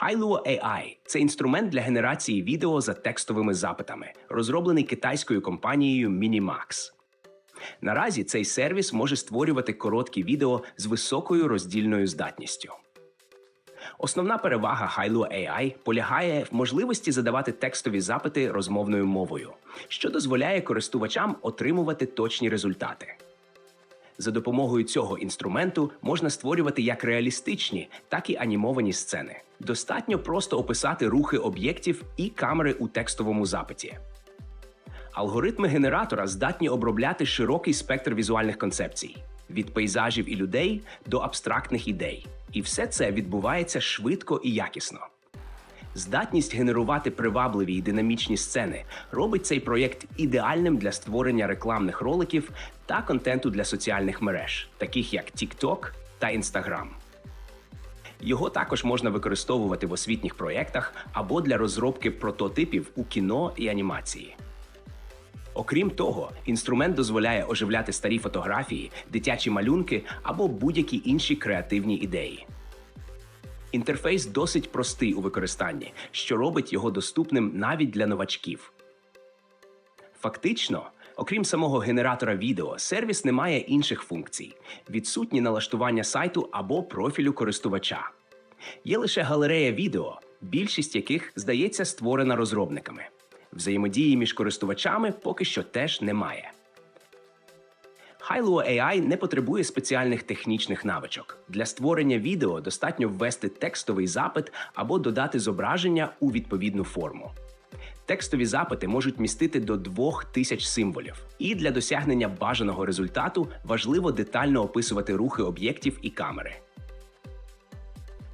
Hailuo AI – це інструмент для генерації відео за текстовими запитами, розроблений китайською компанією Minimax. Наразі цей сервіс може створювати короткі відео з високою роздільною здатністю. Основна перевага Hailuo AI полягає в можливості задавати текстові запити розмовною мовою, що дозволяє користувачам отримувати точні результати. За допомогою цього інструменту можна створювати як реалістичні, так і анімовані сцени. Достатньо просто описати рухи об'єктів і камери у текстовому запиті. Алгоритми генератора здатні обробляти широкий спектр візуальних концепцій від пейзажів і людей до абстрактних ідей. І все це відбувається швидко і якісно. Здатність генерувати привабливі і динамічні сцени робить цей проєкт ідеальним для створення рекламних роликів та контенту для соціальних мереж, таких як TikTok та Instagram. Його також можна використовувати в освітніх проєктах або для розробки прототипів у кіно і анімації. Окрім того, інструмент дозволяє оживляти старі фотографії, дитячі малюнки або будь-які інші креативні ідеї. Інтерфейс досить простий у використанні, що робить його доступним навіть для новачків. Фактично, окрім самого генератора відео, сервіс не має інших функцій, відсутні налаштування сайту або профілю користувача. Є лише галерея відео, більшість яких здається створена розробниками. Взаємодії між користувачами поки що теж немає. Hailuo AI не потребує спеціальних технічних навичок. Для створення відео достатньо ввести текстовий запит або додати зображення у відповідну форму. Текстові запити можуть містити до 2000 символів, і для досягнення бажаного результату важливо детально описувати рухи об'єктів і камери.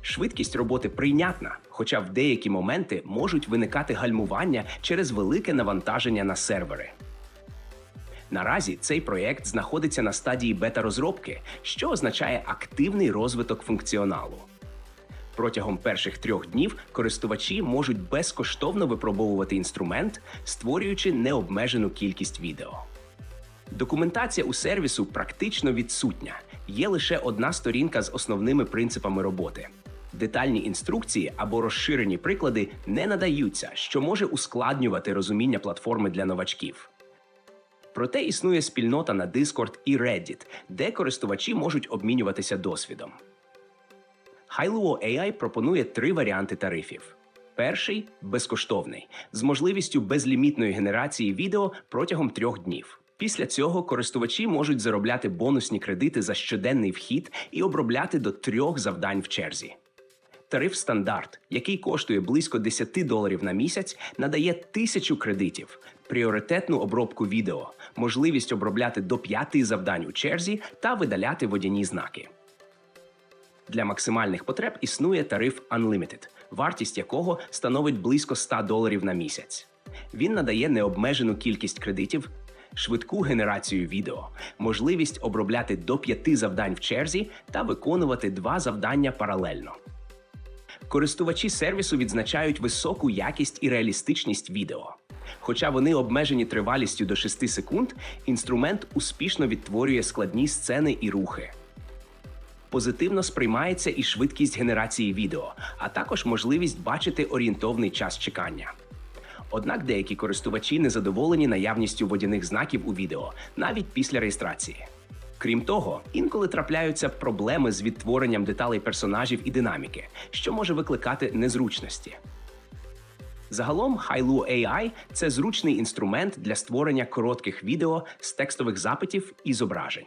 Швидкість роботи прийнятна, хоча в деякі моменти можуть виникати гальмування через велике навантаження на сервери. Наразі цей проєкт знаходиться на стадії бета-розробки, що означає активний розвиток функціоналу. Протягом перших трьох днів користувачі можуть безкоштовно випробовувати інструмент, створюючи необмежену кількість відео. Документація у сервісу практично відсутня. Є лише одна сторінка з основними принципами роботи. Детальні інструкції або розширені приклади не надаються, що може ускладнювати розуміння платформи для новачків. Проте існує спільнота на Discord і Reddit, де користувачі можуть обмінюватися досвідом. Hailuo AI пропонує три варіанти тарифів. Перший безкоштовний, з можливістю безлімітної генерації відео протягом трьох днів. Після цього користувачі можуть заробляти бонусні кредити за щоденний вхід і обробляти до трьох завдань в черзі. Тариф стандарт, який коштує близько 10 доларів на місяць, надає тисячу кредитів, пріоритетну обробку відео, можливість обробляти до п'яти завдань у черзі та видаляти водяні знаки. Для максимальних потреб існує тариф Unlimited, вартість якого становить близько 100 доларів на місяць. Він надає необмежену кількість кредитів, швидку генерацію відео, можливість обробляти до п'яти завдань в черзі та виконувати два завдання паралельно. Користувачі сервісу відзначають високу якість і реалістичність відео. Хоча вони обмежені тривалістю до 6 секунд, інструмент успішно відтворює складні сцени і рухи. Позитивно сприймається і швидкість генерації відео, а також можливість бачити орієнтовний час чекання. Однак деякі користувачі незадоволені наявністю водяних знаків у відео навіть після реєстрації. Крім того, інколи трапляються проблеми з відтворенням деталей персонажів і динаміки, що може викликати незручності. Загалом, Hailuo AI – це зручний інструмент для створення коротких відео з текстових запитів і зображень.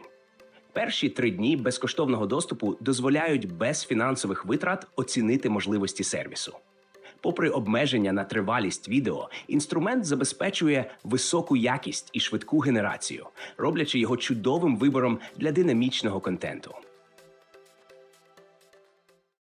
Перші три дні безкоштовного доступу дозволяють без фінансових витрат оцінити можливості сервісу. Попри обмеження на тривалість відео, інструмент забезпечує високу якість і швидку генерацію, роблячи його чудовим вибором для динамічного контенту.